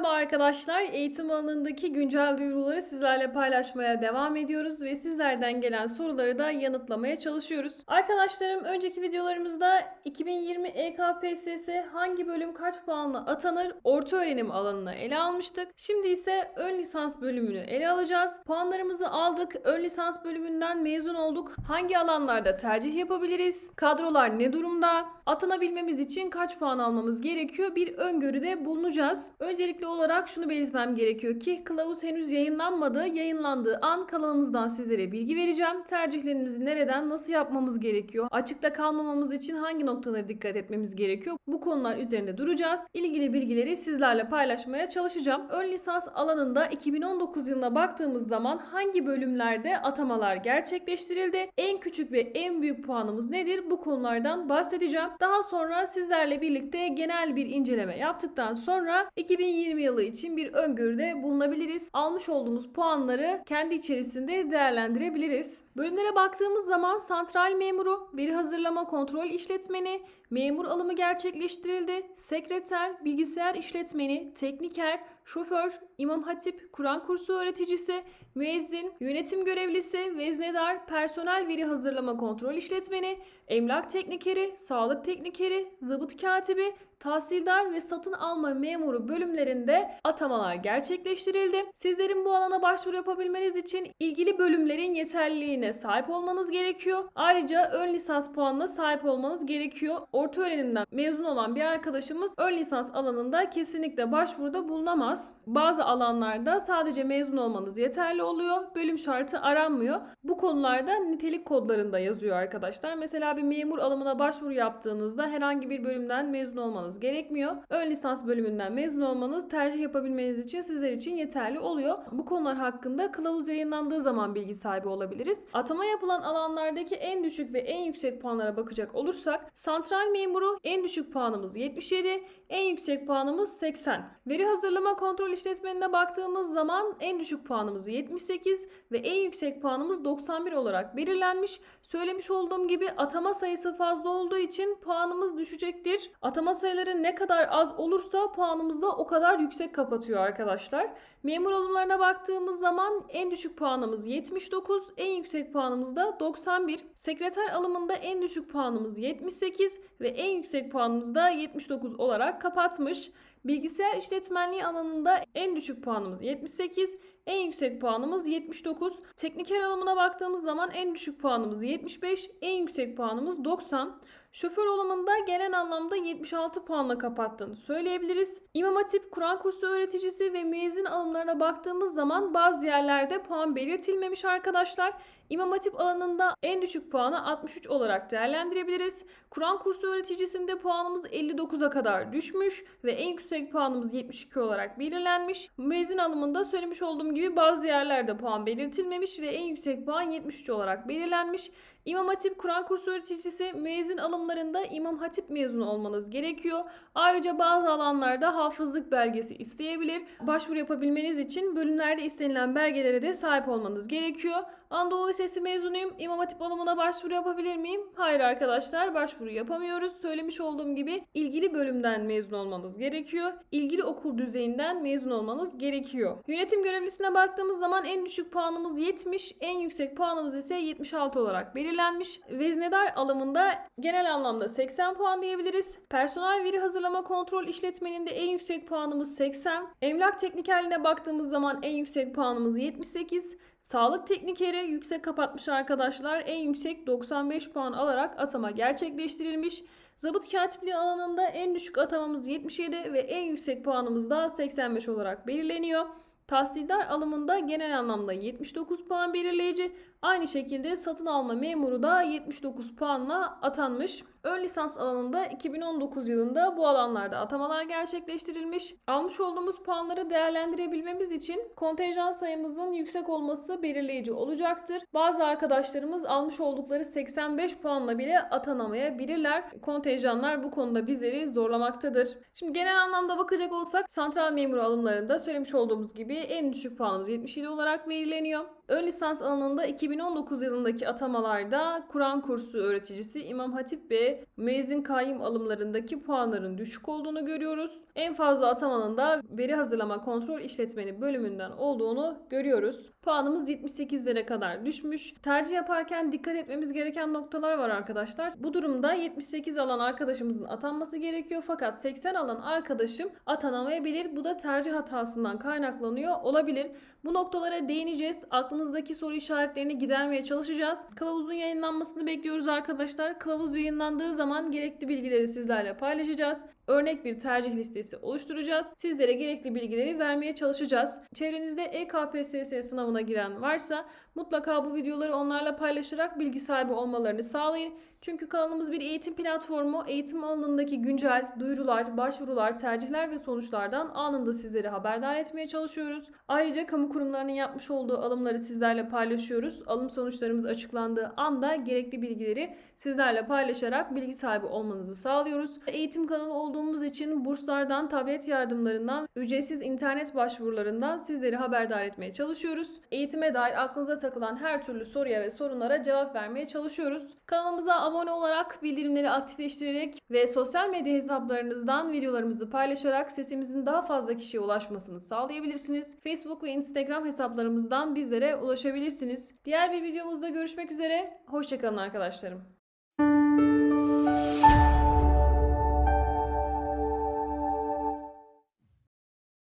Merhaba arkadaşlar. Eğitim alanındaki güncel duyuruları sizlerle paylaşmaya devam ediyoruz ve sizlerden gelen soruları da yanıtlamaya çalışıyoruz. Arkadaşlarım önceki videolarımızda 2020 EKPSS hangi bölüm kaç puanla atanır orta öğrenim alanını ele almıştık. Şimdi ise ön lisans bölümünü ele alacağız. Puanlarımızı aldık. Ön lisans bölümünden mezun olduk. Hangi alanlarda tercih yapabiliriz? Kadrolar ne durumda? Atanabilmemiz için kaç puan almamız gerekiyor? Bir öngörüde bulunacağız. Öncelikli olarak şunu belirtmem gerekiyor ki kılavuz henüz yayınlanmadı. Yayınlandığı an kanalımızdan sizlere bilgi vereceğim. Tercihlerimizi nereden nasıl yapmamız gerekiyor? Açıkta kalmamamız için hangi noktalara dikkat etmemiz gerekiyor? Bu konular üzerinde duracağız. İlgili bilgileri sizlerle paylaşmaya çalışacağım. Ön lisans alanında 2019 yılına baktığımız zaman hangi bölümlerde atamalar gerçekleştirildi? En küçük ve en büyük puanımız nedir? Bu konulardan bahsedeceğim. Daha sonra sizlerle birlikte genel bir inceleme yaptıktan sonra 2020 yılı için bir öngörüde bulunabiliriz. Almış olduğumuz puanları kendi içerisinde değerlendirebiliriz. Bölümlere baktığımız zaman santral memuru, veri hazırlama kontrol işletmeni, memur alımı gerçekleştirildi, sekreter, bilgisayar işletmeni, tekniker, şoför, imam hatip, Kur'an kursu öğreticisi, müezzin, yönetim görevlisi, veznedar, personel veri hazırlama kontrol işletmeni, emlak teknikeri, sağlık teknikeri, zabıt katibi, tahsildar ve satın alma memuru bölümlerinde atamalar gerçekleştirildi. Sizlerin bu alana başvuru yapabilmeniz için ilgili bölümlerin yeterliliğine sahip olmanız gerekiyor. Ayrıca ön lisans puanına sahip olmanız gerekiyor. Orta öğrenimden mezun olan bir arkadaşımız ön lisans alanında kesinlikle başvuruda bulunamaz. Bazı alanlarda sadece mezun olmanız yeterli oluyor. Bölüm şartı aranmıyor. Bu konularda nitelik kodlarında yazıyor arkadaşlar. Mesela bir memur alımına başvuru yaptığınızda herhangi bir bölümden mezun olmanız gerekmiyor. Ön lisans bölümünden mezun olmanız tercih yapabilmeniz için sizler için yeterli oluyor. Bu konular hakkında kılavuz yayınlandığı zaman bilgi sahibi olabiliriz. Atama yapılan alanlardaki en düşük ve en yüksek puanlara bakacak olursak santral memuru en düşük puanımız 77, en yüksek puanımız 80. Veri hazırlama kontrol işletmenine baktığımız zaman en düşük puanımız 78 ve en yüksek puanımız 91 olarak belirlenmiş. Söylemiş olduğum gibi atama sayısı fazla olduğu için puanımız düşecektir. Atama sayıları ne kadar az olursa puanımız da o kadar yüksek kapatıyor arkadaşlar. Memur alımlarına baktığımız zaman en düşük puanımız 79, en yüksek puanımız da 91. Sekreter alımında en düşük puanımız 78 ve en yüksek puanımız da 79 olarak kapatmış. Bilgisayar işletmenliği alanında en düşük puanımız 78, en yüksek puanımız 79. Tekniker alımına baktığımız zaman en düşük puanımız 75, en yüksek puanımız 90. Şoför alımında genel anlamda 76 puanla kapattığını söyleyebiliriz. İmam Hatip, Kur'an kursu öğreticisi ve müezzin alımlarına baktığımız zaman bazı yerlerde puan belirtilmemiş arkadaşlar. İmam Hatip alanında en düşük puanı 63 olarak değerlendirebiliriz. Kur'an kursu öğreticisinde puanımız 59'a kadar düşmüş ve en yüksek puanımız 72 olarak belirlenmiş. Müezzin alımında söylemiş olduğum gibi bazı yerlerde puan belirtilmemiş ve en yüksek puan 73 olarak belirlenmiş. İmam Hatip Kur'an kursu öğreticisi müezzin alımlarında İmam Hatip mezunu olmanız gerekiyor. Ayrıca bazı alanlarda hafızlık belgesi isteyebilir. Başvuru yapabilmeniz için bölümlerde istenilen belgelere de sahip olmanız gerekiyor. Anadolu Lisesi mezunuyum. İmam Hatip alımına başvuru yapabilir miyim? Hayır arkadaşlar başvuru yapamıyoruz. Söylemiş olduğum gibi ilgili bölümden mezun olmanız gerekiyor. İlgili okul düzeyinden mezun olmanız gerekiyor. Yönetim görevlisine baktığımız zaman en düşük puanımız 70, en yüksek puanımız ise 76 olarak belirlenmiş. Veznedar alımında genel anlamda 80 puan diyebiliriz. Personel veri hazırlama kontrol işletmeninde en yüksek puanımız 80. Emlak teknikerliğine baktığımız zaman en yüksek puanımız 78. Sağlık teknikeri yüksek kapatmış arkadaşlar. En yüksek 95 puan alarak atama gerçekleştirilmiş. Zabıt katipliği alanında en düşük atamamız 77 ve en yüksek puanımız da 85 olarak belirleniyor. Tahsildar alımında genel anlamda 79 puan belirleyici. Aynı şekilde satın alma memuru da 79 puanla atanmış. Ön lisans alanında 2019 yılında bu alanlarda atamalar gerçekleştirilmiş. Almış olduğumuz puanları değerlendirebilmemiz için kontenjan sayımızın yüksek olması belirleyici olacaktır. Bazı arkadaşlarımız almış oldukları 85 puanla bile atanamayabilirler. Kontenjanlar bu konuda bizleri zorlamaktadır. Şimdi genel anlamda bakacak olsak santral memuru alımlarında söylemiş olduğumuz gibi en düşük puanımız 77 olarak belirleniyor. Ön lisans alanında 2019 yılındaki atamalarda Kur'an kursu öğreticisi İmam Hatip ve Müezzin Kayyım alımlarındaki puanların düşük olduğunu görüyoruz. En fazla atamanın da veri hazırlama kontrol işletmeni bölümünden olduğunu görüyoruz. Puanımız 78'lere kadar düşmüş. Tercih yaparken dikkat etmemiz gereken noktalar var arkadaşlar. Bu durumda 78 alan arkadaşımızın atanması gerekiyor fakat 80 alan arkadaşım atanamayabilir. Bu da tercih hatasından kaynaklanıyor olabilir. Bu noktalara değineceğiz. Aklınızdaki soru işaretlerini gidermeye çalışacağız. Kılavuzun yayınlanmasını bekliyoruz arkadaşlar. Kılavuz yayınlandığı zaman gerekli bilgileri sizlerle paylaşacağız. Örnek bir tercih listesi oluşturacağız. Sizlere gerekli bilgileri vermeye çalışacağız. Çevrenizde EKPSS sınavına giren varsa mutlaka bu videoları onlarla paylaşarak bilgi sahibi olmalarını sağlayın. Çünkü kanalımız bir eğitim platformu. Eğitim alanındaki güncel duyurular, başvurular, tercihler ve sonuçlardan anında sizleri haberdar etmeye çalışıyoruz. Ayrıca kamu kurumlarının yapmış olduğu alımları sizlerle paylaşıyoruz. Alım sonuçlarımız açıklandığı anda gerekli bilgileri sizlerle paylaşarak bilgi sahibi olmanızı sağlıyoruz. Eğitim kanalı olduğumuz için burslardan, tablet yardımlarından, ücretsiz internet başvurularından sizleri haberdar etmeye çalışıyoruz. Eğitime dair aklınıza takılan her türlü soruya ve sorunlara cevap vermeye çalışıyoruz. Kanalımıza abone olarak, bildirimleri aktifleştirerek ve sosyal medya hesaplarınızdan videolarımızı paylaşarak sesimizin daha fazla kişiye ulaşmasını sağlayabilirsiniz. Facebook ve Instagram hesaplarımızdan bizlere ulaşabilirsiniz. Diğer bir videomuzda görüşmek üzere. Hoşçakalın arkadaşlarım.